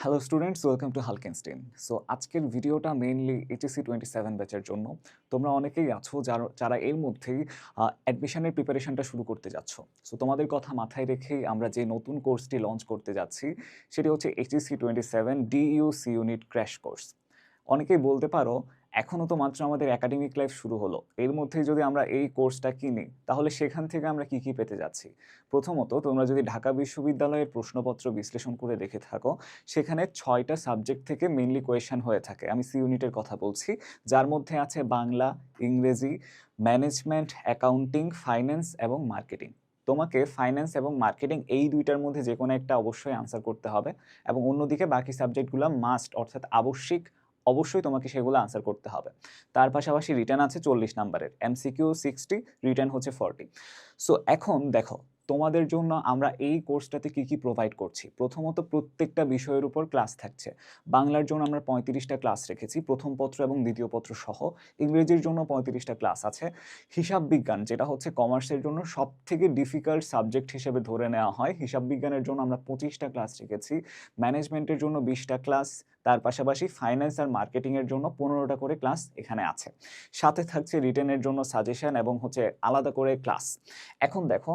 Hello students welcome to হালকেনস্টিন so আজকের ভিডিওটা মেইনলি এইচএসি টোয়েন্টি সেভেন ব্যাচের জন্য। তোমরা অনেকেই আছো যারা এর মধ্যেই অ্যাডমিশনের প্রিপারেশনটা শুরু করতে যাচ্ছ। সো তোমাদের কথা মাথায় রেখেই আমরা যে নতুন কোর্সটি লঞ্চ করতে যাচ্ছি, সেটি হচ্ছে HSC twenty seven DUC unit crash course অনেকেই বলতে পারো এখনও তো মাত্র আমাদের একাডেমিক লাইফ শুরু হলো। এর মধ্যেই যদি আমরা এই কোর্সটা কিনি, তাহলে সেখান থেকে আমরা কি কি পেতে যাচ্ছি? প্রথমত, তোমরা যদি ঢাকা বিশ্ববিদ্যালয়ের প্রশ্নপত্র বিশ্লেষণ করে দেখে থাকো, সেখানে ছয়টা সাবজেক্ট থেকে মেনলি কোয়েশন হয়ে থাকে। আমি সি ইউনিটের কথা বলছি। যার মধ্যে আছে বাংলা, ইংরেজি ম্যানেজমেন্ট অ্যাকাউন্টিং ফাইন্যান্স এবং মার্কেটিং তোমাকে ফাইন্যান্স এবং মার্কেটিং এই দুইটার মধ্যে যে কোনো একটা অবশ্যই আনসার করতে হবে এবং অন্যদিকে বাকি সাবজেক্টগুলো মাস্ট অর্থাৎ আবশ্যিক অবশ্যই তোমাকে সেগুলো আনসার করতে হবে। তার পাশাপাশি রিটার্ন আছে চল্লিশ নাম্বারের এমসিকিউ সিক্সটি রিটার্ন হচ্ছে ফর্টি সো এখন দেখো তোমাদের জন্য আমরা এই কোর্সটাতে কি কি প্রোভাইড করছি? প্রথমত প্রত্যেকটা বিষয়ের উপর ক্লাস থাকছে। বাংলার জন্য আমরা পঁয়ত্রিশটা ক্লাস রেখেছি, প্রথম পত্র এবং দ্বিতীয় পত্র সহ। ইংরেজির জন্য পঁয়ত্রিশটা ক্লাস আছে। হিসাব বিজ্ঞান, যেটা হচ্ছে কমার্সের জন্য সব থেকে ডিফিকাল্ট সাবজেক্ট হিসেবে ধরে নেওয়া হয়। হিসাব বিজ্ঞানের জন্য আমরা পঁচিশটা ক্লাস রেখেছি। ম্যানেজমেন্টের জন্য বিশটা ক্লাস তার পাশাপাশি ফাইন্যান্স আর মার্কেটিংয়ের জন্য পনেরোটা করে ক্লাস এখানে আছে। সাথে থাকছে রিটেনের জন্য সাজেশন এবং হচ্ছে আলাদা করে ক্লাস এখন দেখো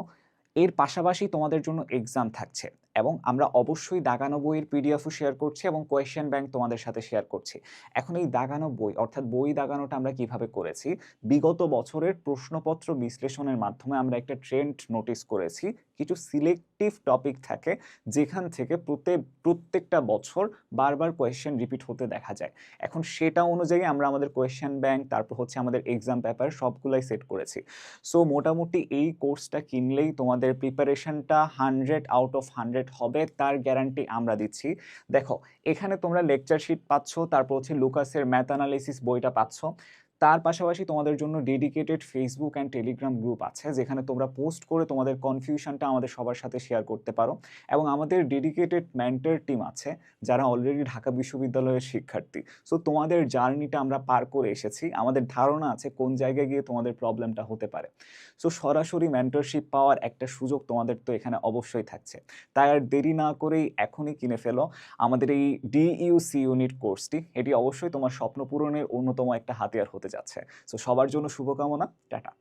এর পাশাপাশি তোমাদের জন্য এক্সাম থাকছে এবং আমরা অবশ্যই দাগানো বইয়ের পিডিএফও শেয়ার করছি এবং কোয়েশ্চেন ব্যাংক তোমাদের সাথে শেয়ার করছি। এখন এই দাগানো বই, অর্থাৎ বই দাগানোটা আমরা কীভাবে করেছি? বিগত বছরের প্রশ্নপত্র বিশ্লেষণের মাধ্যমে আমরা একটা ট্রেন্ড নোটিস করেছি কিছু সিলেক্টিভ টপিক থাকে, যেখান থেকে প্রত্যেক প্রত্যেকটা বছর বারবার কোয়েশ্চেন রিপিট হতে দেখা যায়। এখন সেটা অনুযায়ী আমরা আমাদের কোয়েশ্চেন ব্যাংক তারপর হচ্ছে আমাদের এক্সাম পেপার সবগুলাই সেট করেছি। সো মোটামুটি এই কোর্সটা কিনলেই তোমাদের প্রিপারেশনটা হান্ড্রেড আউট অফ হান্ড্রেড হবে, তার গ্যারান্টি আমরা দিচ্ছি। দেখো, এখানে তোমরা লেকচার শিট পাচ্ছ, তারপর হচ্ছে লুকাসের ম্যাথ অ্যানালিসিস বইটা পাচ্ছ। তার পাশাপাশি তোমাদের জন্য dedicated Facebook and Telegram group আছে, যেখানে তোমরা পোস্ট করে তোমাদের কনফিউশনটা আমাদের সবার সাথে শেয়ার করতে পারো। এবং আমাদের ডেডিকেটেড মেন্টর টিম আছে, যারা অলরেডি ঢাকা বিশ্ববিদ্যালয়ের শিক্ষার্থী। সো তোমাদের জার্নিটা আমরা পার করে এসেছি। আমাদের ধারণা আছে কোন জায়গায় গিয়ে তোমাদের প্রবলেমটা হতে পারে। সো সরাসরি মেন্টরশিপ পাওয়ার একটা সুযোগ তোমাদের তো এখানে অবশ্যই থাকছে। তাই আর দেরি না করেই এখনই কিনে ফেলো আমাদের এই ডিইউসি ইউনিট কোর্সটি এটি অবশ্যই তোমার স্বপ্ন পূরণের অন্যতম একটা হাতিয়ার হতে যাচ্ছে। সো সবার জন্য শুভকামনা টাটা।